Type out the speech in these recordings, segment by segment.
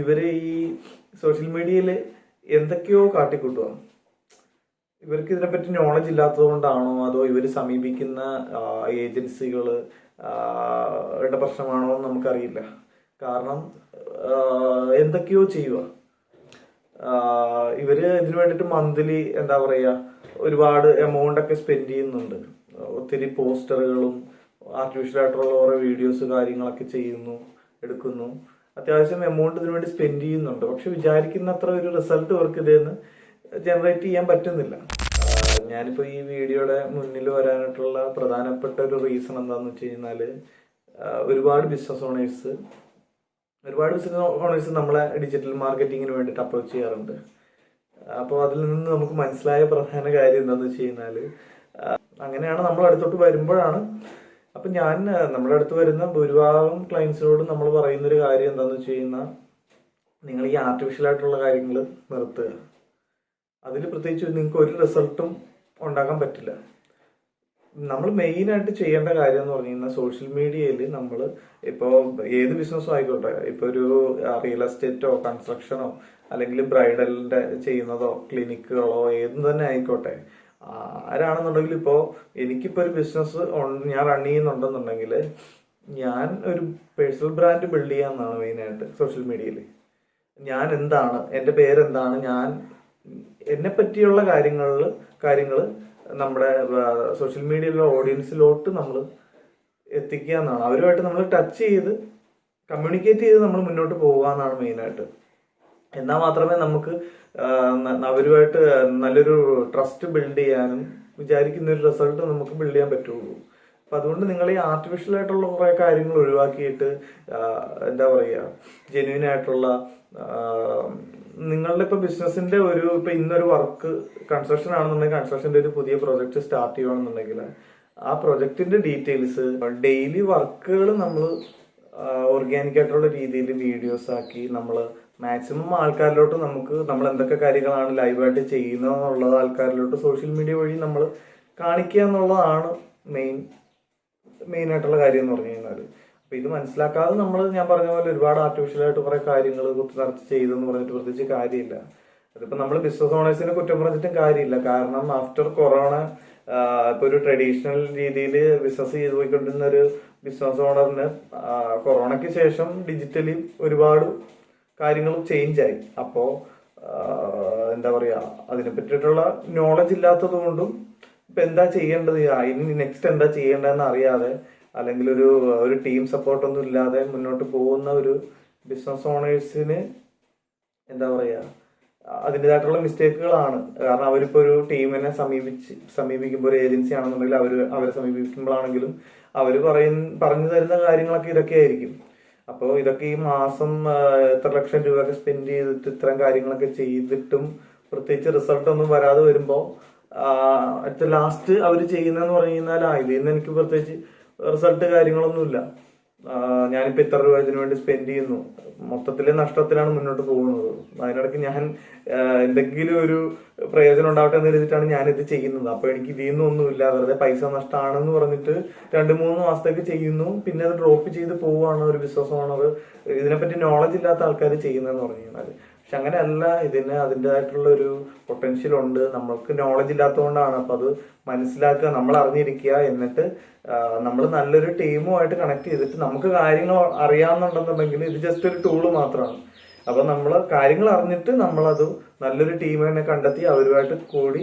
ഇവർ ഈ സോഷ്യൽ മീഡിയയിൽ എന്തൊക്കെയോ കാട്ടിക്കൂട്ടുവാണ് ഇവർക്ക് ഇതിനെപ്പറ്റി നോളജ് ഇല്ലാത്തത് കൊണ്ടാണോ അതോ ഇവർ സമീപിക്കുന്ന ഏജൻസികൾ യുടെ പ്രശ്നമാണോ എന്ന് നമുക്കറിയില്ല. കാരണം എന്തൊക്കെയോ ചെയ്യുക ഇവർ ഇതിനു വേണ്ടിട്ട് മന്ത്ലി എന്താ പറയാ ഒരുപാട് എമൗണ്ട് ഒക്കെ സ്പെൻഡ് ചെയ്യുന്നുണ്ട്. ഒത്തിരി പോസ്റ്ററുകളും ആർട്ടിഫിഷ്യൽ ആയിട്ടുള്ള ഓരോ വീഡിയോസ് കാര്യങ്ങളൊക്കെ ചെയ്യുന്നു എടുക്കുന്നു. അത്യാവശ്യം എമൗണ്ട് ഇതിനു വേണ്ടി സ്പെൻഡ് ചെയ്യുന്നുണ്ട്. പക്ഷെ വിചാരിക്കുന്ന അത്ര ഒരു റിസൾട്ട് അവർക്ക് ഇതെന്ന് ജനറേറ്റ് ചെയ്യാൻ പറ്റുന്നില്ല. ഞാനിപ്പോൾ ഞാനിപ്പോ ഈ വീഡിയോയുടെ മുന്നിൽ വരാനായിട്ടുള്ള പ്രധാനപ്പെട്ട ഒരു റീസൺ എന്താണെന്ന് വെച്ച് കഴിഞ്ഞാൽ ഒരുപാട് ബിസിനസ് ഓണേഴ്സ് ഒരുപാട് ബിസിനസ് ഓണേഴ്സ് നമ്മളെ ഡിജിറ്റൽ മാർക്കറ്റിങ്ങിന് വേണ്ടിയിട്ട് അപ്രോച്ച് ചെയ്യാറുണ്ട്. അപ്പോൾ അതിൽ നിന്ന് നമുക്ക് മനസ്സിലായ പ്രധാന കാര്യം എന്താണെന്ന് വെച്ച് കഴിഞ്ഞാൽ അങ്ങനെയാണ് നമ്മൾ അടുത്തോട്ട് വരുമ്പോഴാണ് അപ്പം ഞാൻ നമ്മുടെ അടുത്ത് വരുന്ന ഭൂരിഭാഗം ക്ലയൻസിനോട് നമ്മൾ പറയുന്ന ഒരു കാര്യം എന്താണെന്ന് വെച്ച് കഴിഞ്ഞാൽ നിങ്ങൾ ഈ ആർട്ടിഫിഷ്യൽ ആയിട്ടുള്ള കാര്യങ്ങൾ നിർത്തുക. അതിൽ പ്രത്യേകിച്ച് നിങ്ങൾക്ക് ഒരു റിസൾട്ടും ഉണ്ടാക്കാൻ പറ്റില്ല. നമ്മൾ മെയിനായിട്ട് ചെയ്യേണ്ട കാര്യം എന്ന് പറഞ്ഞു കഴിഞ്ഞാൽ സോഷ്യൽ മീഡിയയിൽ നമ്മൾ ഇപ്പോൾ ഏത് ബിസിനസ്സും ആയിക്കോട്ടെ ഇപ്പോൾ ഒരു റിയൽ എസ്റ്റേറ്റോ കൺസ്ട്രക്ഷനോ അല്ലെങ്കിൽ ബ്രൈഡലിന്റെ ചെയ്യുന്നതോ ക്ലിനിക്കുകളോ ഏതും തന്നെ ആയിക്കോട്ടെ ആരാണെന്നുണ്ടെങ്കിൽ ഇപ്പോൾ എനിക്കിപ്പോൾ ഒരു ബിസിനസ് ഞാൻ റൺ ചെയ്യുന്നുണ്ടെന്നുണ്ടെങ്കിൽ ഞാൻ ഒരു പേഴ്സണൽ ബ്രാൻഡ് ബിൽഡ് ചെയ്യാന്നാണ് മെയിനായിട്ട് സോഷ്യൽ മീഡിയയിൽ ഞാൻ എന്താണ് എന്റെ പേരെന്താണ് ഞാൻ എന്നെ പറ്റിയുള്ള കാര്യങ്ങളിൽ കാര്യങ്ങൾ നമ്മുടെ സോഷ്യൽ മീഡിയയിലുള്ള ഓഡിയൻസിലോട്ട് നമ്മൾ എത്തിക്കുക എന്നാണ് അവരുമായിട്ട് നമ്മൾ ടച്ച് ചെയ്ത് കമ്മ്യൂണിക്കേറ്റ് ചെയ്ത് നമ്മൾ മുന്നോട്ട് പോകുക എന്നാണ് മെയിനായിട്ട് എന്നാൽ മാത്രമേ നമുക്ക് അവരുമായിട്ട് നല്ലൊരു ട്രസ്റ്റ് ബിൽഡ് ചെയ്യാനും വിചാരിക്കുന്ന ഒരു റിസൾട്ട് നമുക്ക് ബിൽഡ് ചെയ്യാൻ പറ്റുള്ളൂ. അപ്പൊ അതുകൊണ്ട് നിങ്ങൾ ഈ ആർട്ടിഫിഷ്യൽ ആയിട്ടുള്ള കുറെ കാര്യങ്ങൾ ഒഴിവാക്കിയിട്ട് എന്താ പറയുക ജെന്യൂൻ ആയിട്ടുള്ള നിങ്ങളുടെ ഇപ്പൊ ബിസിനസിന്റെ ഒരു ഇപ്പൊ ഇന്നൊരു വർക്ക് കൺസ്ട്രക്ഷൻ ആണെന്നുണ്ടെങ്കിൽ കൺസ്ട്രക്ഷന്റെ ഒരു പുതിയ പ്രൊജക്ട് സ്റ്റാർട്ട് ചെയ്യുകയാണെന്നുണ്ടെങ്കിൽ ആ പ്രൊജക്ടിന്റെ ഡീറ്റെയിൽസ് ഡെയിലി വർക്കുകൾ നമ്മൾ ഓർഗാനിക് ആയിട്ടുള്ള രീതിയിൽ വീഡിയോസ് ആക്കി നമ്മൾ മാക്സിമം ആൾക്കാരിലോട്ട് നമുക്ക് നമ്മൾ എന്തൊക്കെ കാര്യങ്ങളാണ് ലൈവായിട്ട് ചെയ്യുന്നത് എന്നുള്ളത് ആൾക്കാരിലോട്ട് സോഷ്യൽ മീഡിയ വഴി നമ്മൾ കാണിക്കുക എന്നുള്ളതാണ് മെയിൻ മെയിൻ ആയിട്ടുള്ള കാര്യം എന്ന് പറഞ്ഞു കഴിഞ്ഞാൽ അപ്പൊ ഇത് മനസ്സിലാക്കാതെ നമ്മൾ ഞാൻ പറഞ്ഞ പോലെ ഒരുപാട് ആർട്ടിഫിഷ്യലായിട്ട് കുറേ കാര്യങ്ങൾ കുത്തി നിറച്ച് ചെയ്തെന്ന് പറഞ്ഞിട്ട് പ്രത്യേകിച്ച് കാര്യമില്ല. അതിപ്പോ നമ്മൾ ബിസിനസ് ഓണേഴ്സിനെ കുറ്റം പറഞ്ഞിട്ടും കാര്യമില്ല. കാരണം ആഫ്റ്റർ കൊറോണ ഇപ്പൊ ഒരു ട്രഡീഷണൽ രീതിയിൽ ബിസിനസ് ചെയ്തു പോയിക്കൊണ്ടിരുന്ന ഒരു ബിസിനസ് ഓണറിന് കൊറോണയ്ക്ക് ശേഷം ഡിജിറ്റലി ഒരുപാട് കാര്യങ്ങൾ ചേഞ്ച് ആയി. അപ്പോ എന്താ പറയാ അതിനെ പറ്റിയിട്ടുള്ള നോളജ് ഇല്ലാത്തത് കൊണ്ടും ഇപ്പൊ എന്താ ചെയ്യേണ്ടത്? ഇനി നെക്സ്റ്റ് എന്താ ചെയ്യേണ്ടതെന്ന് അറിയാതെ അല്ലെങ്കിൽ ഒരു ഒരു ടീം സപ്പോർട്ടൊന്നും ഇല്ലാതെ മുന്നോട്ട് പോകുന്ന ഒരു ബിസിനസ് ഓണേഴ്സിന് എന്താ പറയാ അതിന്റെതായിട്ടുള്ള മിസ്റ്റേക്കുകളാണ് കാരണം അവരിപ്പോ ഒരു ടീമിനെ സമീപിച്ച് സമീപിക്കുമ്പോൾ ഒരു ഏജൻസി ആണെന്നുണ്ടെങ്കിൽ അവർ അവരെ സമീപിക്കുമ്പോഴാണെങ്കിലും അവർ പറയുന്ന പറഞ്ഞു തരുന്ന കാര്യങ്ങളൊക്കെ ഇതൊക്കെ ആയിരിക്കും അപ്പോൾ ഇതൊക്കെ ഈ മാസം എത്ര ലക്ഷം രൂപയൊക്കെ സ്പെൻഡ് ചെയ്തിട്ട് ഇത്തരം കാര്യങ്ങളൊക്കെ ചെയ്തിട്ടും പ്രത്യേകിച്ച് റിസൾട്ട് ഒന്നും വരാതെ വരുമ്പോൾ ലാസ്റ്റ് അവർ ചെയ്യുന്നതെന്ന് പറഞ്ഞു കഴിഞ്ഞാൽ ഇതിൽ നിന്ന് എനിക്ക് പ്രത്യേകിച്ച് റിസൾട്ട് കാര്യങ്ങളൊന്നുമില്ല. ഞാനിപ്പോ ഇത്ര രൂപ ഇതിനു വേണ്ടി സ്പെൻഡ് ചെയ്യുന്നു. മൊത്തത്തിൽ നഷ്ടത്തിലാണ് മുന്നോട്ട് പോകുന്നത്. അതിനിടയ്ക്ക് ഞാൻ എന്തെങ്കിലും ഒരു പ്രയോജനം ഉണ്ടാവട്ടെ എന്ന് കരുതിയിട്ടാണ് ഇത് ചെയ്യുന്നത്. അപ്പൊ എനിക്ക് ഇതിൽ നിന്നൊന്നുമില്ല വെറുതെ പൈസ നഷ്ടമാണെന്ന് പറഞ്ഞിട്ട് രണ്ട് മൂന്ന് മാസത്തേക്ക് ചെയ്യുന്നു. പിന്നെ അത് ഡ്രോപ്പ് ചെയ്ത് പോവുകയാണ് ഒരു ബിസിനസ് ഓണർ ഇതിനെപ്പറ്റി നോളജ് ഇല്ലാത്ത ആൾക്കാർ ചെയ്യുന്നതെന്ന് പറഞ്ഞു കഴിഞ്ഞാൽ പക്ഷെ അങ്ങനെയല്ല ഇതിന് അതിന്റെതായിട്ടുള്ള ഒരു പൊട്ടൻഷ്യൽ ഉണ്ട്. നമ്മൾക്ക് നോളജ് ഇല്ലാത്തതുകൊണ്ടാണ്. അപ്പൊ അത് മനസ്സിലാക്കുക നമ്മൾ അറിഞ്ഞിരിക്കുക എന്നിട്ട് നമ്മൾ നല്ലൊരു ടീമുമായിട്ട് കണക്ട് ചെയ്തിട്ട് നമുക്ക് കാര്യങ്ങൾ അറിയാമെന്നുണ്ടെന്നുണ്ടെങ്കിൽ ഇത് ജസ്റ്റ് ഒരു ടൂൾ മാത്രമാണ്. അപ്പൊ നമ്മൾ കാര്യങ്ങൾ അറിഞ്ഞിട്ട് നമ്മളത് നല്ലൊരു ടീമിനെ കണ്ടെത്തി അവരുമായിട്ട് കൂടി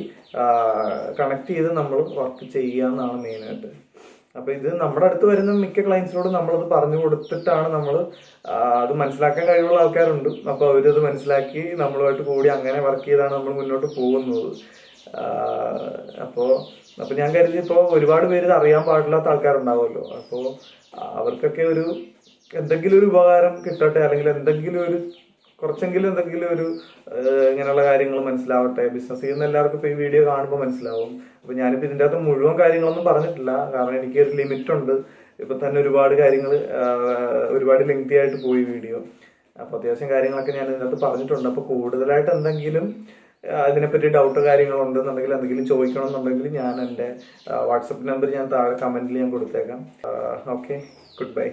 കണക്ട് ചെയ്ത് നമ്മൾ വർക്ക് ചെയ്യുക എന്നാണ് മെയിനായിട്ട് അപ്പൊ ഇത് നമ്മുടെ അടുത്ത് വരുന്ന മിക്ക ക്ലയൻസിനോട് നമ്മളത് പറഞ്ഞു കൊടുത്തിട്ടാണ് നമ്മൾ അത് മനസ്സിലാക്കാൻ കഴിവുള്ള ആൾക്കാരുണ്ട്. അപ്പൊ അവരത് മനസ്സിലാക്കി നമ്മളുമായിട്ട് കൂടി അങ്ങനെ വർക്ക് ചെയ്താണ് നമ്മൾ മുന്നോട്ട് പോകുന്നത്. അപ്പോൾ അപ്പോ അപ്പൊ ഞാൻ കരുതി ഇപ്പോ ഒരുപാട് പേര് ഇത് അറിയാൻ പാടില്ലാത്ത ആൾക്കാരുണ്ടാവുമല്ലോ. അപ്പോ അവർക്കൊക്കെ ഒരു എന്തെങ്കിലും ഒരു ഉപകാരം കിട്ടട്ടെ അല്ലെങ്കിൽ എന്തെങ്കിലും ഒരു കുറച്ചെങ്കിലും എന്തെങ്കിലും ഒരു ഇങ്ങനെയുള്ള കാര്യങ്ങൾ മനസ്സിലാവട്ടെ. ബിസിനസ് ചെയ്യുന്ന എല്ലാവർക്കും ഇപ്പൊ ഈ വീഡിയോ കാണുമ്പോൾ മനസ്സിലാവും. അപ്പൊ ഞാനിപ്പോ ഇതിന്റെ അകത്ത് മുഴുവൻ കാര്യങ്ങളൊന്നും പറഞ്ഞിട്ടില്ല. കാരണം എനിക്ക് ഒരു ലിമിറ്റ് ഉണ്ട്. ഇപ്പൊ തന്നെ ഒരുപാട് കാര്യങ്ങൾ ഒരുപാട് ലെങ്തി ആയിട്ട് പോയി വീഡിയോ അപ്പൊ അത്യാവശ്യം കാര്യങ്ങളൊക്കെ ഞാൻ ഇതിനകത്ത് പറഞ്ഞിട്ടുണ്ട്. അപ്പൊ കൂടുതലായിട്ട് എന്തെങ്കിലും അതിനെപ്പറ്റി ഡൗട്ട് കാര്യങ്ങളുണ്ടെന്നുണ്ടെങ്കിൽ എന്തെങ്കിലും ചോദിക്കണമെന്നുണ്ടെങ്കിൽ ഞാൻ എന്റെ വാട്സപ്പ് നമ്പർ ഞാൻ താഴെ കമന്റിൽ ഞാൻ കൊടുത്തേക്കാം. Okay good bye